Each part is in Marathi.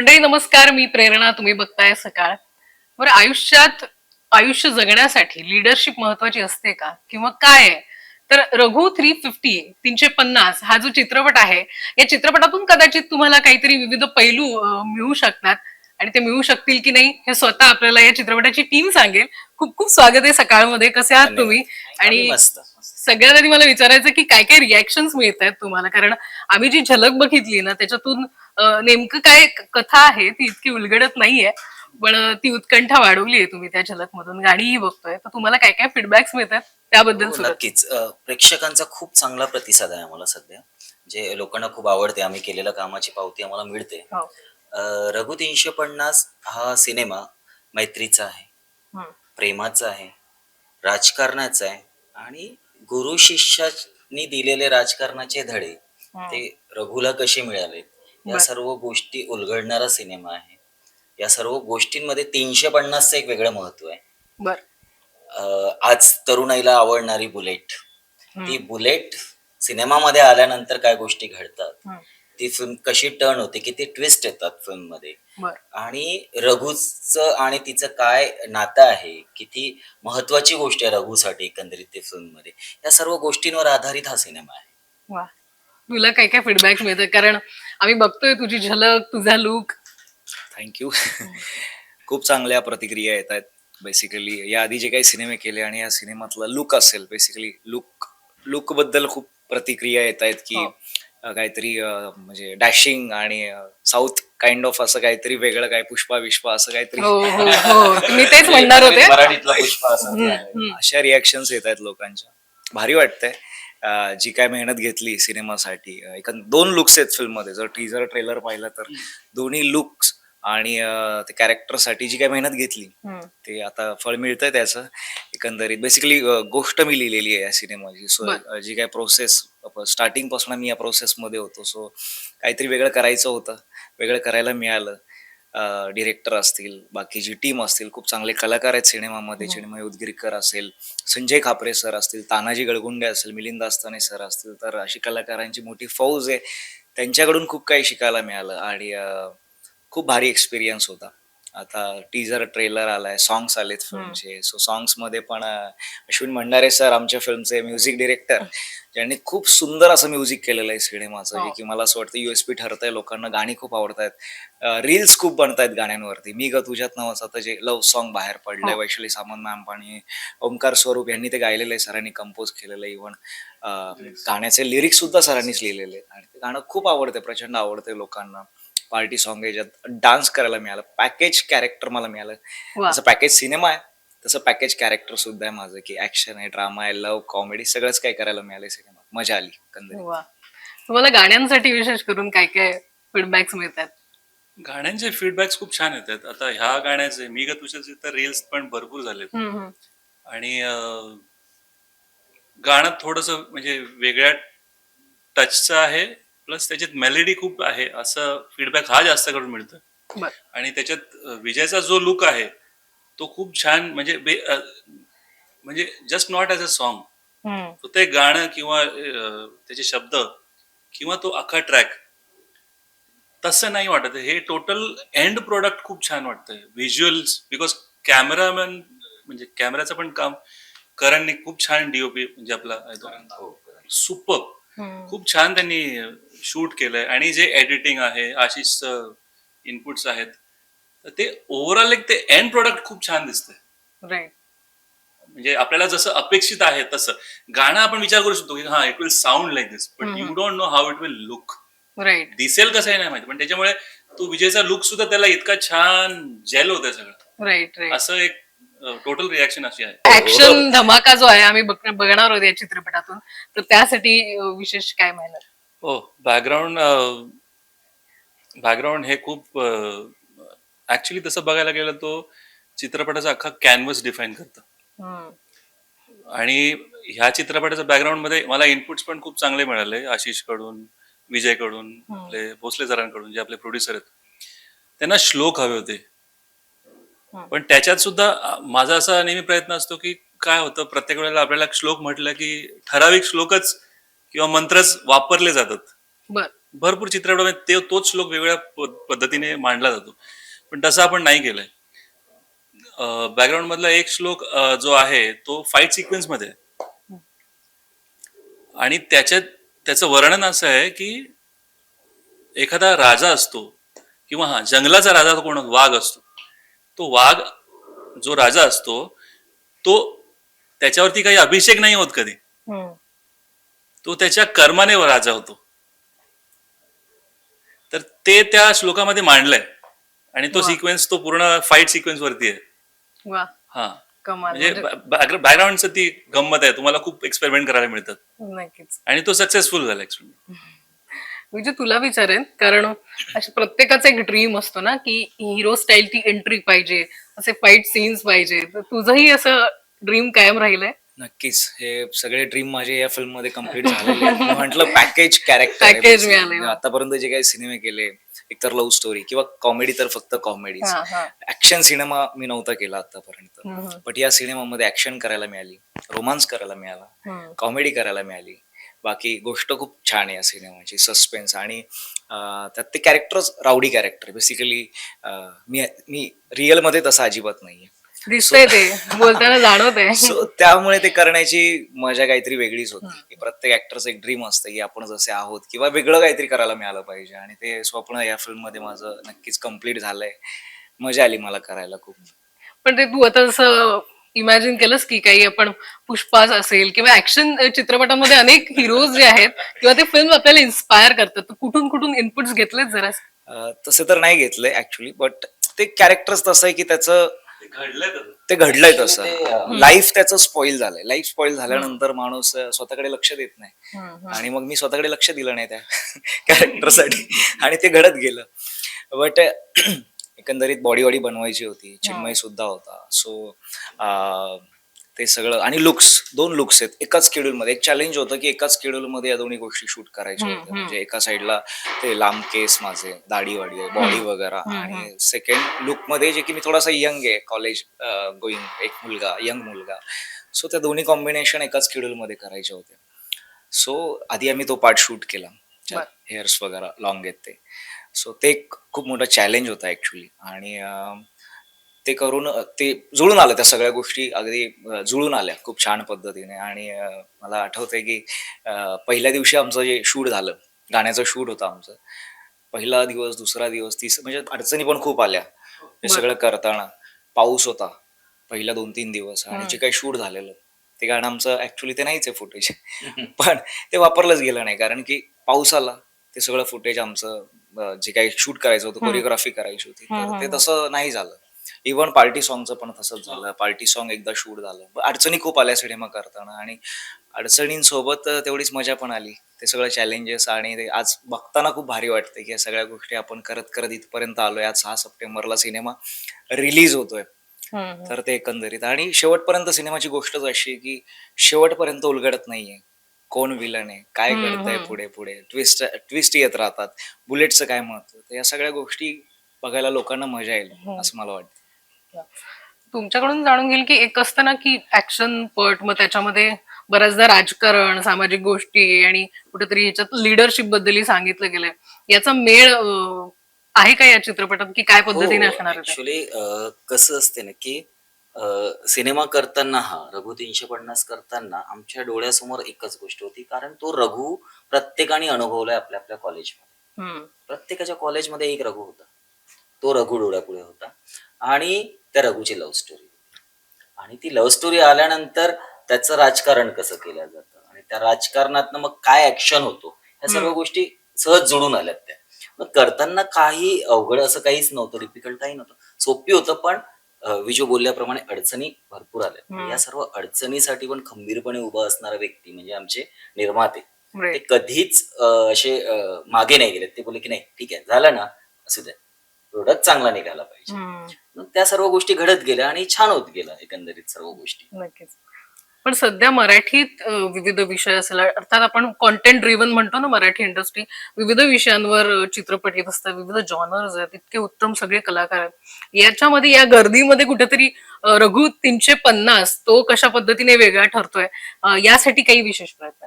मंडळी नमस्कार. मी प्रेरणा. तुम्ही बघताय सकाळ. बरं आयुष्यात आयुष्य जगण्यासाठी लिडरशिप महत्वाची असते का? किंवा काय आहे? तर रघु थ्री फिफ्टी तीनशे पन्नास हा जो चित्रपट आहे या चित्रपटातून कदाचित तुम्हाला काहीतरी विविध पैलू मिळू शकतात. आणि ते मिळू शकतील की नाही हे स्वतः आपल्याला या चित्रपटाची टीम सांगेल. खूप खूप स्वागत आहे सकाळमध्ये. कसे आहात तुम्ही? आणि सगळ्यात आधी मला विचारायचं की काय काय रिॲक्शन मिळत आहेत तुम्हाला? कारण आम्ही जी झलक बघितली ना त्याच्यातून नेमकं काय कथा आहे ती इतकी उलगडत नाहीये. पण ती उत्कंठा वाढवली आहे तुम्ही त्या झलक मधून गाणीही बघतोय. तर तुम्हाला काय काय फीडबॅक्स मिळतात त्याबद्दल हो, नक्कीच. प्रेक्षकांचा खूप चांगला प्रतिसाद आहे आम्हाला सध्या. जे लोकांना खूप आवडते. आम्ही केलेल्या कामाची पावती आम्हाला मिळते. हो. रघु तीनशे पन्नास हा सिनेमा मैत्रीचा आहे. प्रेमाचा आहे. राजकारणाचा आहे. आणि गुरु शिष्यानी दिलेले राजकारणाचे धडे ते रघुला कसे मिळाले? या. सर्व गोष्टी उलगडणारा सिनेमा आहे. या सर्व गोष्टींमध्ये तीनशे पन्नासचं एक वेगळं महत्त्व आहे. बर. आज तरुणाईला आवडणारी बुलेट. ती बुलेट सिनेमामध्ये आल्यानंतर काय गोष्टी घडतात. ती फिल्म कशी टर्न होते किती ट्विस्ट येतात फिल्ममध्ये. बर. आणि रघुच आणि तिचं काय नातं आहे किती महत्वाची गोष्ट आहे रघुसाठी एकंदरीत ते फिल्ममध्ये. या सर्व गोष्टींवर आधारित हा सिनेमा आहे. वा. तुला काय काय फीडबॅक मिळतात कारण आम्ही बघतोय तुझी झलक तुझा लुक थँक्यू खूप चांगल्या प्रतिक्रिया येत आहेत. बेसिकली या आधी जे काही सिनेमे केले आणि या सिनेमातला लुक असेल बेसिकली लुक लुकबद्दल खूप प्रतिक्रिया येत आहेत की हो. काहीतरी म्हणजे डॅशिंग आणि साऊथ काइंड ऑफ असं काहीतरी वेगळं काय पुष्पा विश्वा असं काहीतरी. हो हो हो. मी तेच म्हणणार होते. मराठीतला पुष्पा असा. अशा रिॲक्शन्स येत आहेत लोकांच्या. भारी वाटतंय. जी काय मेहनत घेतली सिनेमासाठी एक दोन लुक्स आहेत फिल्ममध्ये जर टीजर ट्रेलर पाहिलं तर दोन्ही लुक्स आणि अं, ते कॅरेक्टरसाठी जी काय मेहनत घेतली हम्म. ते आता फळ मिळतंय त्याचं. एकंदरीत बेसिकली गोष्ट मी लिहिलेली आहे या सिनेमाची. सो बर. जी काय प्रोसेस स्टार्टिंगपासून मी या प्रोसेस मध्ये होतो. सो काहीतरी वेगळं करायचं होतं. वेगळं करायला मिळालं. डिरेक्टर असतील बाकीची टीम असतील खूप चांगले कलाकार आहेत सिनेमामध्ये. हो. चिन्मय उदगीरकर असेल संजय खापरे सर असतील तानाजी गळगुंडे असेल मिलिंद आस्ताने सर असतील तर अशी कलाकारांची मोठी फौज आहे. त्यांच्याकडून खूप काही शिकायला मिळालं. आणि अं, खूप भारी एक्सपिरियन्स होता. आता टीजर ट्रेलर आलाय सॉंग्स आलेत फिल्मचे सो सॉंग्समध्ये पण अश्विन भंडारे सर आमच्या फिल्मचे म्युझिक डिरेक्टर ज्यांनी खूप सुंदर असं म्युझिक केलेलं आहे सिनेमाचं हो. जे की मला असं वाटतं युएसपी ठरतंय लोकांना गाणी खूप आवडतायत. रील्स खूप बनतायत गाण्यांवरती. मी ग तुझ्यात नावाचं आता जे लव्ह सॉन्ग बाहेर पडलंय हो. वैशाली सामंत मॅम आणि ओमकार स्वरूप यांनी ते गायलेलं आहे सरांनी कंपोज केलेलं आहे. इव्हन गाण्याचे लिरिक्स सुद्धा सरांनीच लिहिलेले आणि ते गाणं खूप आवडते प्रचंड आवडते लोकांना. पार्टी सॉन्ग आहे ज्यात डान्स करायला मिळालं पॅकेज कॅरेक्टर मला मिळालं. जसं पॅकेज सिनेमा आहे तसं पॅकेज कॅरेक्टर सुद्धा आहे माझं की ऍक्शन आहे ड्रामा आहे लव्ह कॉमेडी सगळंच काही करायला मिळालंय सिनेमात मजा आली एकंदरीत वा. तुम्हाला गाण्यांसाठी विशेष करून काय काय फीडबॅक्स मिळतात? गाण्यांचे फीडबॅक्स खूप छान येतात. आता ह्या गाण्याचे मी ग तुझ्याचे तर रील्स पण भरपूर झालेत. आणि गाणं थोडस म्हणजे वेगळ्या टचचं आहे प्लस त्याच्यात मेलेडी खूप आहे असं फीडबॅक हा जास्त करून मिळतं आणि त्याच्यात विजयचा जो लुक आहे तो खूप छान म्हणजे म्हणजे just not as a song एक गाणं किंवा त्याचे शब्द किंवा तो अख्खा ट्रॅक तसं नाही वाटत. हे टोटल एंड प्रोडक्ट खूप छान वाटतंय. व्हिज्युअल्स बिकॉज कॅमेरामॅन म्हणजे कॅमेराचं पण काम करणने खूप छान डीओपी म्हणजे आपला सुपर. खूप छान त्यांनी शूट केलंय आणि जे एडिटिंग आहे आशिष इनपुट्स आहेत तर ते ओव्हरऑल एक ते एंड प्रोडक्ट खूप छान दिसतंय. राईट म्हणजे आपल्याला जसं अपेक्षित आहे तसं. गाणं आपण विचार करू शकतो की हा it will sound like this but you don't know how it will look right दिसेल कसं आहे नाही माहिती पण त्याच्यामुळे तो विजयचा लुक सुद्धा त्याला इतका छान जेल होतंय सगळं. राईट राईट असं एक टोटल रिॲक्शन अशी आहे. ऍक्शन धमाका जो आहे आम्ही बघ- बघणार आहोत या चित्रपटातून. तर त्यासाठी विशेष काय मेहनत हो बॅकग्राऊंड बॅकग्राऊंड हे खूप ऍक्च्युली तसं बघायला गेलं तो चित्रपटाचा अख्खा कॅनव्हस डिफाईन करतं. आणि ह्या चित्रपटाच्या बॅकग्राऊंडमध्ये मला इनपुट्स पण खूप चांगले मिळाले आशिषकडून विजयकडून. आपले भोसले सरांकडून जे आपले प्रोड्युसर आहेत त्यांना श्लोक हवे होते. पण त्याच्यात सुद्धा अ, माझा असा नेहमी प्रयत्न असतो की काय होतं प्रत्येक वेळेला आपल्याला श्लोक म्हटलं की ठराविक श्लोकच किंवा मंत्रच वापरले जातात. बर. भरपूर चित्रपटामध्ये ते तोच श्लोक वेगवेगळ्या पद्धतीने मांडला जातो. पण तसं आपण नाही केलंय. बॅकग्राऊंड मधला एक श्लोक जो आहे तो फाईट सिक्वेन्समध्ये. आणि त्याच्यात त्याचं वर्णन असं आहे की एखादा राजा असतो किंवा हा जंगलाचा राजा कोण वाघ असतो. तो वाघ जो राजा असतो तो त्याच्यावरती काही अभिषेक नाही होत कधी. तो त्याच्या कर्माने राजा होतो. तर ते त्या श्लोकामध्ये मांडलंय. आणि तो. सिक्वेन्स तो पूर्ण फाईट सिक्वेन्स वरती आहे. हा. म्हणजे म्हणजे बॅकग्राऊंडचं ती गंमत आहे. तुम्हाला खूप एक्सपेरिमेंट करायला मिळतात. नक्कीच. आणि तो सक्सेसफुल झाला एक्सपेरिमेंट म्हणजे तुला विचारेन कारण अशा प्रत्येकाचा एक ड्रीम असतो ना की हिरो स्टाईल ती एंट्री पाहिजे असे फाईट सीन्स पाहिजे. तर तुझंही असं ड्रीम कायम राहिलंय? नक्कीच हे सगळे ड्रीम माझे या फिल्ममध्ये कंप्लीट झालेले. मी म्हटलं पॅकेज कॅरेक्टर Package मिळालंय. आतापर्यंत जे काही सिनेमे केले एकतर लव्ह स्टोरी किंवा कॉमेडी तर फक्त कॉमेडी हा, हा. ऍक्शन सिनेमा मी नव्हता केला आतापर्यंत हम्म. बट या सिनेमामध्ये ऍक्शन करायला मिळाली रोमांस करायला मिळाला हम्म. कॉमेडी करायला मिळाली बाकी गोष्ट खूप छान आहे या सिनेमाची सस्पेन्स आणि अं, त्यात ते कॅरेक्टर्स रावडी कॅरेक्टर बेसिकली मी मी रिअलमध्ये तसं अजिबात नाहीये दिसतंय ते बोलताना जाणवतंय. सो त्यामुळे ते करण्याची मजा काहीतरी वेगळीच होती. की प्रत्येक ऍक्टरचं एक ड्रीम असतं की आपण जसे आहोत किंवा वेगळं काहीतरी करायला मिळालं पाहिजे. आणि ते स्वप्न या फिल्ममध्ये माझं नक्कीच कंप्लीट झालंय. मजा आली मला करायला खूप. पण ते तू आता जसं इमॅजिन केलंस की काही आपण पुष्पास असेल किंवा ऍक्शन चित्रपटांमध्ये अनेक हिरोज जे आहेत किंवा ते फिल्म आपल्याला इन्स्पायर करतात. तर कुठून कुठून इनपुट्स घेतलेत जरा अं, तसे तर नाही घेतलंय ऍक्च्युली बट ते कॅरेक्टर्स तसं आहे की त्याचं तसं. ते घडलंय ते, तसं. लाईफ त्याचं स्पॉइल झालंय. लाईफ स्पॉइल झाल्यानंतर माणूस स्वतःकडे लक्ष देत नाही. आणि मग मी स्वतःकडे लक्ष दिलं नाही त्या कॅरेक्टरसाठी आणि ते घडत गेलं. बट एकंदरीत बॉडी वॉडी बनवायची होती. चिन्मय सुद्धा होता सो ते सगळं. आणि लुक्स दोन लुक्स आहेत. एकाच मध्ये. एक चॅलेंज होतं की एकाच मध्ये या दोन्ही गोष्टी शूट करायच्या होत्या. म्हणजे एका साईडला ते लांब केस माझे दाढी वाडी बॉडी वगैरे. आणि सेकंड लुकमध्ये जे की मी थोडासा यंग आहे कॉलेज गोईंग एक मुलगा यंग मुलगा. सो त्या दोन्ही कॉम्बिनेशन एकाच मध्ये करायच्या होत्या. सो आधी आम्ही तो पार्ट शूट केला. हेअर्स वगैरे लॉंग आहेत ते. सो ते एक खूप मोठा चॅलेंज होता ऍक्च्युली आणि ते करून ते जुळून आलं त्या सगळ्या गोष्टी अगदी जुळून आल्या खूप छान पद्धतीने. आणि मला आठवतंय की पहिल्या दिवशी आमचं जे शूट झालं गाण्याचं शूट होतं आमचं पहिला दिवस दुसरा दिवस तीस म्हणजे अडचणी पण खूप आल्या. हे. सगळं करताना पाऊस होता पहिला दोन तीन दिवस आणि जे काही शूट झालेलं ते गाणं आमचं ऍक्च्युली ते नाहीच आहे फुटेज पण ते वापरलंच गेलं नाही कारण की पाऊस आला ते सगळं फुटेज आमचं जे काही शूट करायचं होतं कोरिओग्राफी करायची होती ते तसं नाही झालं. इव्हन पार्टी सॉंगचं पण तसंच झालं. पार्टी सॉंग एकदा शूट झालं. अडचणी खूप आल्या सिनेमा करताना आणि अडचणींसोबत तेवढीच मजा पण आली. ते सगळं चॅलेंजेस आणि ते आज बघताना खूप भारी वाटतं की या सगळ्या गोष्टी आपण करत करत इथपर्यंत आलोय. आज सहा सप्टेंबरला सिनेमा रिलीज होतोय. तर ते एकंदरीत. आणि शेवटपर्यंत सिनेमाची गोष्टच अशी की शेवटपर्यंत उलगडत नाहीये. कोण विलन आहे? काय घडतंय. पुढे पुढे? ट्विस्ट ट्विस्ट येत राहतात. बुलेटचं काय महत्त्व? या सगळ्या गोष्टी बघायला लोकांना मजा येईल असं मला वाटतं तुमच्याकडून जाणून घेईल की एक असतं ना की ऍक्शन पट मग त्याच्यामध्ये बऱ्याचदा राजकारण सामाजिक गोष्टी आणि कुठेतरी ह्याच्यात लिडरशिप बद्दलही सांगितलं गेलंय. याचा मेळ आहे का या चित्रपटात? की काय पद्धतीने हो, असणार? ऍक्च्युली कसं असते ना की सिनेमा करताना हा रघु तीनशे पन्नास करताना आमच्या डोळ्यासमोर एकच गोष्ट होती. कारण तो रघु प्रत्येकाने अनुभवलाय आपल्या आपल्या कॉलेजमध्ये प्रत्येकाच्या कॉलेजमध्ये एक रघु होता. तो रघु डोळ्यापुढे होता. आणि त्या रघुची लव्ह स्टोरी आणि ती लव्ह स्टोरी आल्यानंतर त्याचं राजकारण कसं केलं जातं? आणि त्या राजकारणातनं मग काय ऍक्शन होतो? या सर्व. गोष्टी सहज जुळून आल्यात त्या. मग करताना काही अवघड असं काहीच नव्हतं डिफिकल्ट काही नव्हतं. सोपी होतं पण विजू बोलल्याप्रमाणे अडचणी भरपूर आल्या. या सर्व अडचणीसाठी पण खंबीरपणे उभा असणारा व्यक्ती म्हणजे आमचे निर्माते ते. कधीच असे मागे नाही गेले ते बोले की नाही ठीक आहे झालं ना असू द्या प्रोडक्ट चांगला निघाला पाहिजे. त्या सर्व गोष्टी घडत गेल्या आणि छान होत गेल्या एकंदरीत सर्व गोष्टी. नक्कीच. पण सध्या मराठीत विविध विषय असेल अर्थात आपण कॉन्टेंट ड्रिव्हन म्हणतो ना मराठी इंडस्ट्री विविध विषयांवर चित्रपट येत असतात विविध जॉनर्स आहेत इतके उत्तम सगळे कलाकार आहेत. याच्यामध्ये या गर्दीमध्ये कुठेतरी रघु तीनशे पन्नास तो कशा पद्धतीने वेगळा ठरतोय यासाठी काही विशेष प्रयत्न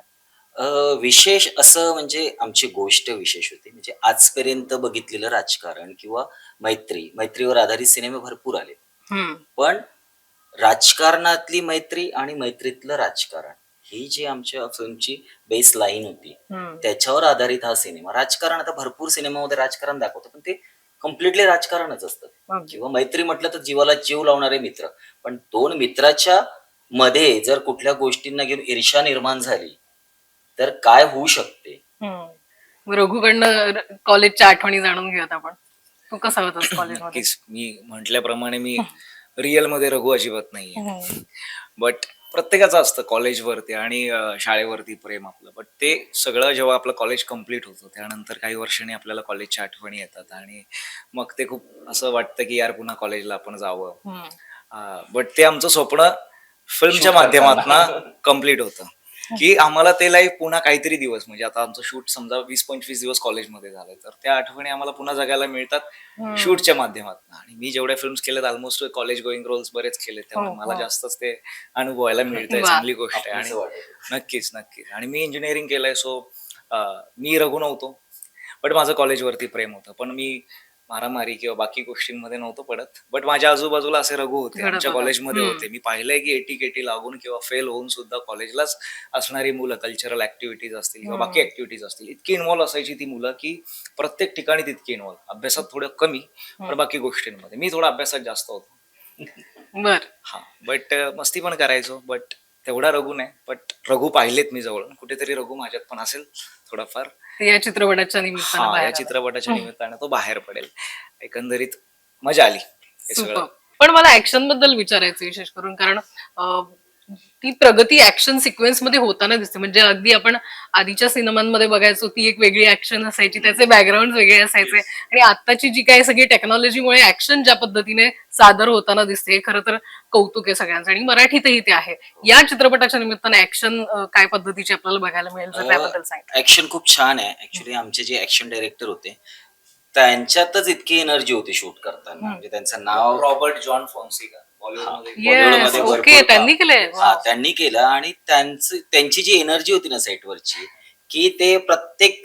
अं, विशेष असं म्हणजे आमची गोष्ट विशेष होती म्हणजे आजपर्यंत बघितलेलं राजकारण किंवा मैत्री मैत्रीवर आधारित सिनेमे भरपूर आले. पण राजकारणातली मैत्री आणि मैत्रीतलं राजकारण ही जी आमच्या फिल्मची बेस लाईन होती. त्याच्यावर आधारित हा सिनेमा राजकारण आता भरपूर सिनेमामध्ये राजकारण दाखवतं पण ते कम्प्लिटली राजकारणच असतं अगदी. किंवा मैत्री म्हटलं तर जीवाला जीव लावणारे मित्र पण दोन मित्राच्या मध्ये जर कुठल्या गोष्टींना घेऊन ईर्ष्या निर्माण झाली तर काय होऊ शकते? रघुकडनं कॉलेजच्या आठवणी जाणून घेऊयात आपण. तू कसा होतास कॉलेजमध्ये नक्कीच. मी म्हटल्याप्रमाणे मी रिअलमध्ये रघु अजिबात नाहीये. बट प्रत्येकाचं असतं कॉलेजवरती आणि अं, शाळेवरती प्रेम आपलं. बट ते सगळं जेव्हा आपलं कॉलेज कंप्लीट होतं त्यानंतर काही वर्षांनी आपल्याला कॉलेजच्या आठवणी येतात आणि मग ते खूप असं वाटतं की यार पुन्हा कॉलेजला आपण जावं. हम्म. बट ते आमचं स्वप्न फिल्मच्या. माध्यमातून कंप्लीट होतं. की आम्हाला ते लाईफ पुन्हा काहीतरी दिवस म्हणजे आता आमचं शूट समजा वीस पंचवीस दिवस कॉलेजमध्ये झालंय तर त्या आठवणी आम्हाला पुन्हा जगायला मिळतात शूटच्या माध्यमातून. आणि मी जेवढ्या फिल्म्स केल्यात ऑलमोस्ट कॉलेज गोईंग रोल्स बरेच केले त्यामुळे हो, मला हो. जास्तच ते अनुभवायला मिळतंय वा. चांगली गोष्ट आहे. आणि नक्कीच नक्कीच. आणि मी इंजिनिअरिंग केलंय सो मी रघु नव्हतो बट माझं कॉलेजवरती प्रेम होतं. पण मी मारामारी किंवा बाकी गोष्टींमध्ये नव्हतो पडत. बट माझ्या आजूबाजूला असे रघु होते आमच्या. कॉलेजमध्ये. होते. मी पाहिलंय की एटी केटी लागून किंवा फेल होऊन सुद्धा कॉलेजलाच असणारी मुलं कल्चरल ऍक्टिव्हिटीज असतील किंवा बाकी. ऍक्टिव्हिटीज असतील इतकी इन्व्हॉल्व असायची ती मुलं की प्रत्येक ठिकाणी तितकी इन्व्हॉल्व अभ्यासात थोडं कमी पण बाकी गोष्टींमध्ये. मी थोडा अभ्यासात जास्त होतो. बर. हा. बट मस्ती पण करायचो. बट तेवढा रघु नाही बट रघु पाहिलेत मी जवळ कुठेतरी रघु माझ्यात पण असेल थोडाफार. या चित्रपटाच्या निमित्तानं हा बाहेर या आलं. चित्रपटाच्या निमित्तानं तो बाहेर पडेल. एकंदरीत मजा आली. हे पण मला ऍक्शनबद्दल विचारायचं विशेष करून कारण अं, ती प्रगती ऍक्शन सिक्वेन्समध्ये होताना दिसते. म्हणजे अगदी आपण आधीच्या सिनेमांमध्ये बघायचो ती एक वेगळी ऍक्शन असायची त्याचे बॅकग्राऊंड वेगळे असायचे. आणि आताची जी काही सगळी टेक्नॉलॉजीमुळे ऍक्शन ज्या पद्धतीने सादर होताना दिसते हे खरं तर कौतुक आहे सगळ्यांचं. आणि मराठीतही ते आहे. या चित्रपटाच्या निमित्तानं ऍक्शन काय पद्धतीची आपल्याला बघायला मिळेल जर त्याबद्दल सांगितलं. ऍक्शन खूप छान आहे. ऍक्च्युली आमचे जे ऍक्शन डायरेक्टर होते त्यांच्यातच इतकी एनर्जी होती शूट करताना. म्हणजे त्यांचं नाव रॉबर्ट जॉन फॉन्सिका. भरपूर त्यांनी. हा. त्यांनी केलं आणि त्यांचं त्यांची जी एनर्जी होती ना सेटवरची की ते प्रत्येक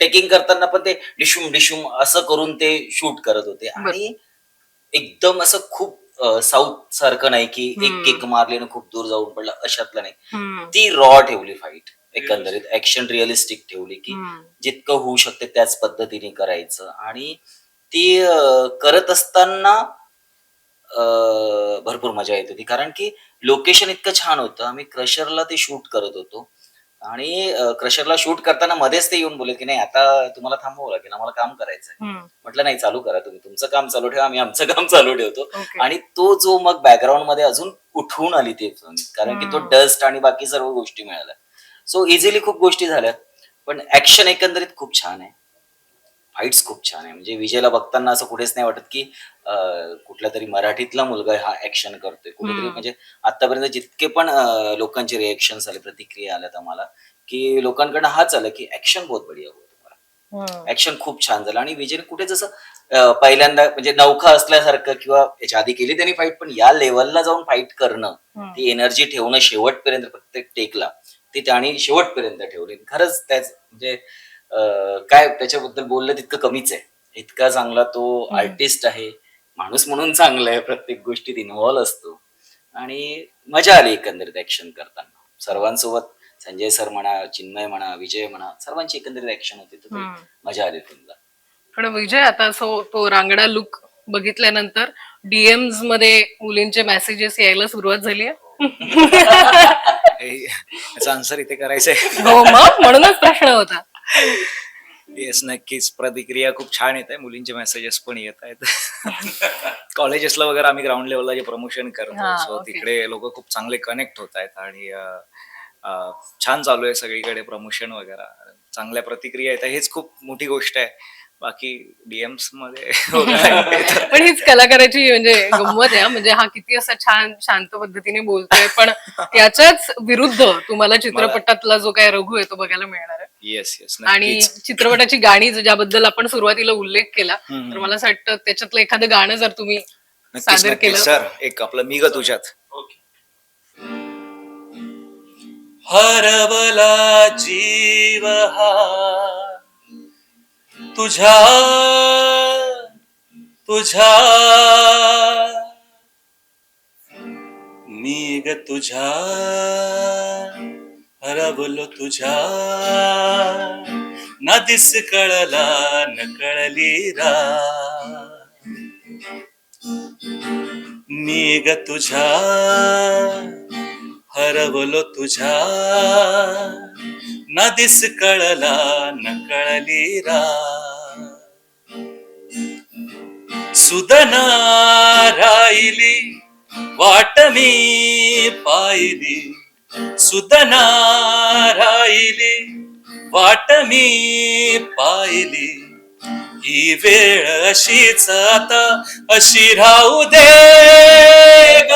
टेकिंग करताना पण ते डिशुम डिशुम असं करून ते शूट करत होते आणि एकदम असं खूप साऊथ सारखं नाही की एक. किक मारली आणि खूप दूर जाऊन पडलं अशातलं नाही. ती रॉ ठेवली फाईट एकंदरीत ऍक्शन रिअलिस्टिक ठेवली की. जितकं होऊ शकते त्याच पद्धतीने करायचं आणि ती करत असताना अं, भरपूर मजा येत होती. कारण की लोकेशन इतकं छान होतं. आम्ही क्रशरला ते शूट करत होतो. आणि क्रशरला शूट करताना मध्येच ते येऊन बोलले की नाही आता तुम्हाला थांबवावं लागेल. आम्हाला काम करायचं आहे हम्म. म्हटलं नाही चालू करा तुम्ही. तुमचं काम चालू ठेवा. आम्ही आमचं काम चालू ठेवतो. आणि तो जो मग बॅकग्राऊंडमध्ये अजून उठून आली ते. कारण की तो. डस्ट आणि बाकी सर्व गोष्टी मिळाल्या. सो इझिली खूप गोष्टी झाल्यात पण ऍक्शन एकंदरीत खूप छान आहे. फाईट्स खूप छान आहे म्हणजे विजयला बघताना असं कुठेच नाही वाटत की अं, कुठला तरी मराठीतला मुलगा हा ऍक्शन करतोय कुठेतरी हम्म. म्हणजे आतापर्यंत जितके पण अं, लोकांचे रिएक्शन आले प्रतिक्रिया आल्यात आम्हाला की लोकांकडनं हाच आला की ऍक्शन बहुत बढिया हम्म. ऍक्शन खूप छान झालं आणि विजयने कुठे जसं अं, पहिल्यांदा म्हणजे नौखा असल्यासारखं किंवा याच्या आधी केली त्यांनी फाईट पण या लेवलला जाऊन फाईट करणं हम्म. ती एनर्जी ठेवणं शेवटपर्यंत प्रत्येक टेकला ती त्याने शेवटपर्यंत ठेवली खरंच त्याच म्हणजे काय त्याच्याबद्दल बोललं तितकं कमीच आहे. इतका चांगला तो. आर्टिस्ट आहे. माणूस म्हणून चांगला आहे प्रत्येक गोष्टीत इन्व्हॉल्व असतो. आणि मजा आली एकंदरीत ऍक्शन करताना. सर्वांसोबत संजय सर म्हणा चिन्मय म्हणा विजय म्हणा सर्वांची एकंदरीत ऍक्शन होती. तर. मजा आली फिल्मला पण विजय आता सो तो रांगडा लुक बघितल्यानंतर डीएम्समध्ये मुलींचे मेसेजेस यायला सुरुवात झाली आहे. याचा आन्सर इथे करायचंय हो मग म्हणूनच प्रश्न होता. येस नक्कीच. प्रतिक्रिया खूप छान येत आहे. मुलींचे मेसेजेस पण येत आहेत. कॉलेजेसला वगैरे आम्ही ग्राउंड लेवलला जे प्रमोशन करतो हा, सो. तिकडे लोक खूप चांगले कनेक्ट होत आहेत आणि छान चालू आहे सगळीकडे प्रमोशन वगैरे. चांगल्या प्रतिक्रिया येत हेच खूप मोठी गोष्ट आहे. बाकी डीएम्समध्ये पण हीच कलाकाराची म्हणजे गंमत आहे हा. म्हणजे हा किती असा छान शांत पद्धतीने बोलतोय. पण त्याच्याच विरुद्ध तुम्हाला चित्रपटातला जो काय रघु आहे तो बघायला मिळणार आहे. येस येस आणि चित्रपटाची गाणी ज्याबद्दल आपण सुरुवातीला उल्लेख केला. तर मला असं वाटतं त्याच्यातलं एखादं गाणं जर तुम्ही सादर केलं. सर एक आपलं मी ग तुझ्यात. ओके हरवला जीव हा तुझ्या तुझ्या मी ग तुझ्या हरवलो तुझ्या. ना दिस कळला न कळली रा. मी ग तुझ्या. हरवलो तुझ्या. ना दिस कळला न कळली रा. सुदना राहिली वाट मी पाहिली. सुदना राहिली वाट मी पाहिली. ही वेळ अशीच आता अशी राहू दे ग.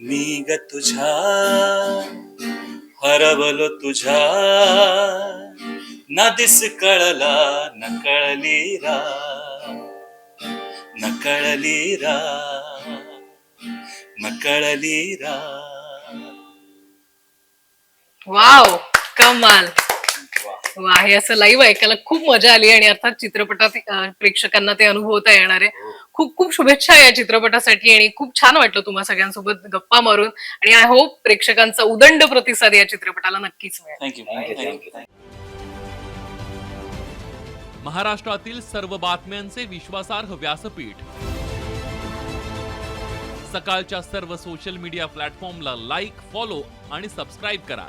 मी ग तुझ्या हरवलो तुझ्या. ना दिस कळला न कळली रा. न कळली रा. न कळली रा. वाव कमाल वा हे असं लाईव्ह ऐकायला खूप मजा आली आणि अर्थात चित्रपटात प्रेक्षकांना ते अनुभवता येणार आहे. खूप खूप शुभेच्छा या चित्रपटासाठी आणि खूप छान वाटलं तुम्हा सगळ्यांसोबत गप्पा मारून. आणि आय होप प्रेक्षकांचा उदंड प्रतिसाद या चित्रपटाला नक्कीच मिळेल. थँक्यू थँक्यू थँक्यू थँक्यू महाराष्ट्रातील सर्व बातम्यांचे विश्वासार्ह व्यासपीठ. सकाळच्या सर्व सोशल मीडिया प्लॅटफॉर्मला लाईक फॉलो आणि सबस्क्राईब करा.